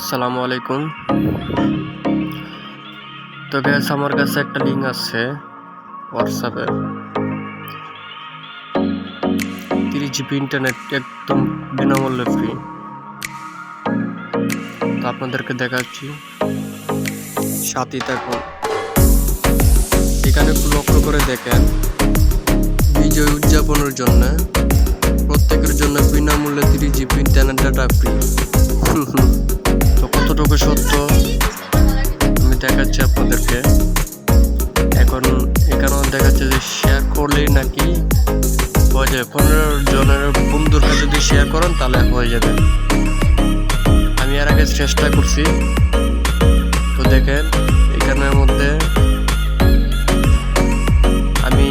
আসসালামু আলাইকুম। তো গ্যাস আমার কাছে একটা লিঙ্ক আছে হোয়াটসঅ্যাপে তিরিশ জিবি ইন্টারনেট একদম বিনামূল্যে ফ্রি তো আপনাদেরকে দেখাচ্ছি। সাথী থাকুন। এখানে একটু লক্ষ্য করে দেখেন। বিজয় উদযাপনের জন্য প্রত্যেকের জন্য বিনামূল্যে তিরিশ জিবি ইন্টারনেট ডাটা ফ্রি সত্য। আমি দেখাচ্ছি আপনাদেরকে। এখন এখানেও দেখাচ্ছে যে শেয়ার করলেই নাকি হয়ে যাবে। পনেরো জনের বন্ধুর কাছে যদি শেয়ার করেন, তাহলে হয়ে যাবে। আমি এর আগে চেষ্টা করছি। তো দেখেন, এখানের মধ্যে আমি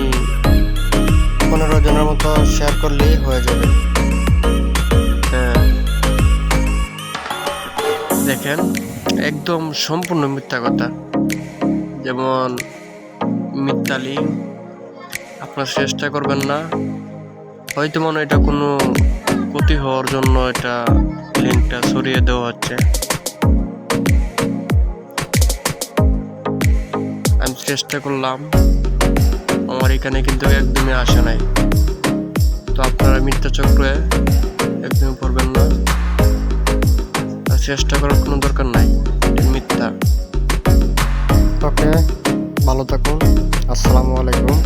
পনেরো জনের মতো শেয়ার করলেই হয়ে যাবে। দেখেন, একদম সম্পূর্ণ মিথ্যা কথা। যেমন মিথ্যালি আপনার চেষ্টা করবেন না। হয়তো মনে এটা কোনো ক্ষতি হওয়ার জন্য এটা লিঙ্কটা সরিয়ে দেওয়া হচ্ছে। আমি চেষ্টা করলাম, আমার এখানে কিন্তু একদমই আসে নাই। তো আপনারা মিথ্যা চক্রে চেষ্টা করার কোনো দরকার নাই। মিথ্যা। তোকে ভালো থাকুন। আসসালামু আলাইকুম।